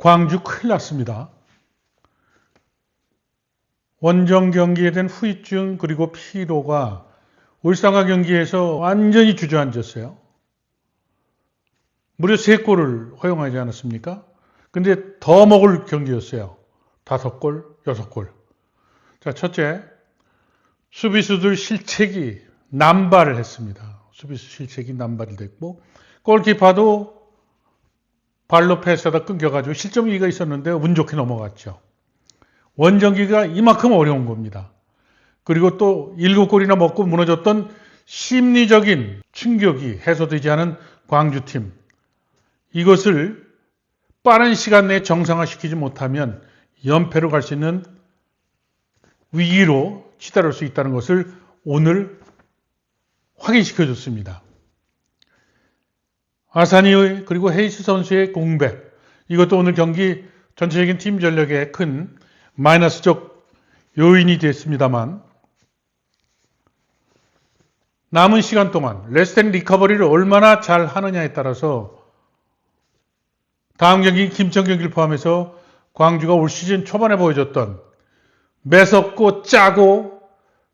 광주 큰일 났습니다. 원정 경기에 대한 후유증 그리고 피로가 울산과 경기에서 완전히 주저앉았어요. 무려 3골을 허용하지 않았습니까? 근데 더 먹을 경기였어요. 5골, 6골. 자, 첫째, 수비수들 실책이 남발을 했습니다. 수비수 실책이 남발이 됐고, 골키퍼도 발로 패스하다 끊겨가지고 실점 위기가 있었는데 운 좋게 넘어갔죠. 원정기가 이만큼 어려운 겁니다. 그리고 또 일곱 골이나 먹고 무너졌던 심리적인 충격이 해소되지 않은 광주팀. 이것을 빠른 시간 내에 정상화시키지 못하면 연패로 갈 수 있는 위기로 치달을 수 있다는 것을 오늘 확인시켜 줬습니다. 아사니 그리고 헤이스 선수의 공백. 이것도 오늘 경기 전체적인 팀 전력에 큰 마이너스적 요인이 됐습니다만 남은 시간 동안 레스텐 리커버리를 얼마나 잘 하느냐에 따라서 다음 경기 김천 경기를 포함해서 광주가 올 시즌 초반에 보여줬던 매섭고 짜고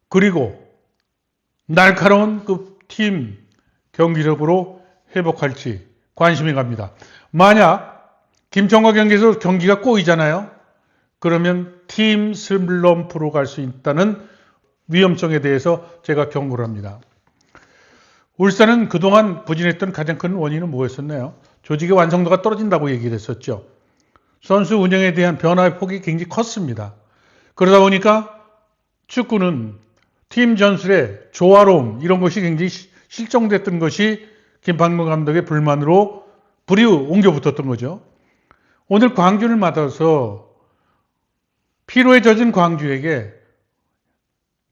그리고 날카로운 그 팀 경기력으로 회복할지 관심이 갑니다. 만약 김천과 경기에서 경기가 꼬이잖아요. 그러면 팀 슬럼프로 갈 수 있다는 위험성에 대해서 제가 경고를 합니다. 울산은 그동안 부진했던 가장 큰 원인은 뭐였었나요? 조직의 완성도가 떨어진다고 얘기를 했었죠. 선수 운영에 대한 변화의 폭이 굉장히 컸습니다. 그러다 보니까 축구는 팀 전술의 조화로움 이런 것이 굉장히 실종됐던 것이 김판근 감독의 불만으로 불이 옮겨 붙었던 거죠. 오늘 광주를 맞아서 피로에 젖은 광주에게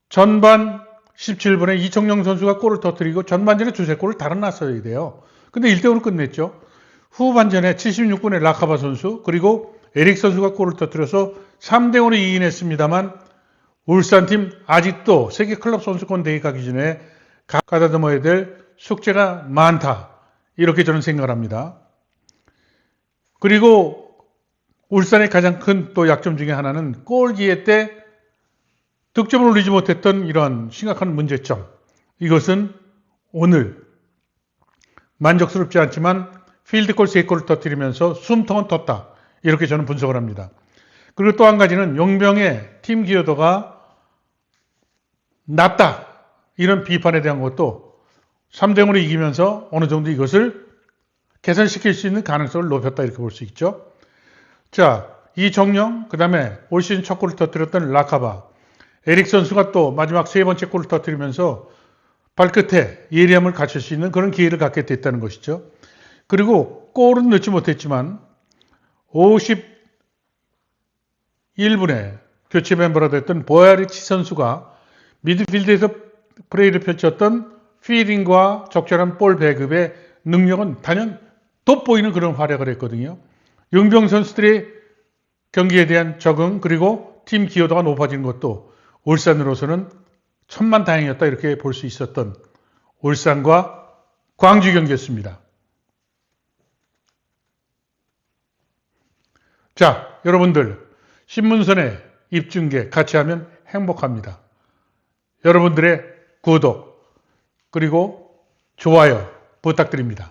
전반 17분에 이청용 선수가 골을 터뜨리고 전반전에 두세 골을 달아났어야 돼요. 근데 1대5로 끝냈죠. 후반전에 76분에 라카바 선수 그리고 에릭 선수가 골을 터뜨려서 3대5로 이긴했습니다만 울산팀 아직도 세계 클럽 선수권 대회 가기 전에 가다듬어야 될 숙제가 많다. 이렇게 저는 생각을 합니다. 그리고 울산의 가장 큰 또 약점 중에 하나는 골 기회 때 득점을 올리지 못했던 이런 심각한 문제점. 이것은 오늘 만족스럽지 않지만 필드골 3골을 터뜨리면서 숨통은 텄다. 이렇게 저는 분석을 합니다. 그리고 또 한 가지는 용병의 팀 기여도가 낮다. 이런 비판에 대한 것도 3대0으로 이기면서 어느 정도 이것을 개선시킬 수 있는 가능성을 높였다. 이렇게 볼 수 있죠. 자, 이정령, 그 다음에 올 시즌 첫 골을 터뜨렸던 라카바, 에릭 선수가 또 마지막 세 번째 골을 터뜨리면서 발끝에 예리함을 갖출 수 있는 그런 기회를 갖게 됐다는 것이죠. 그리고 골은 넣지 못했지만 51분에 교체 멤버가 됐던 보야리치 선수가 미드필드에서 플레이를 펼쳤던 피딩과 적절한 볼 배급의 능력은 단연 돋보이는 그런 활약을 했거든요. 용병 선수들의 경기에 대한 적응 그리고 팀 기여도가 높아진 것도 울산으로서는 천만 다행이었다 이렇게 볼 수 있었던 울산과 광주 경기였습니다. 자, 여러분들 신문선의 입중계 같이 하면 행복합니다. 여러분들의 구독 그리고 좋아요 부탁드립니다.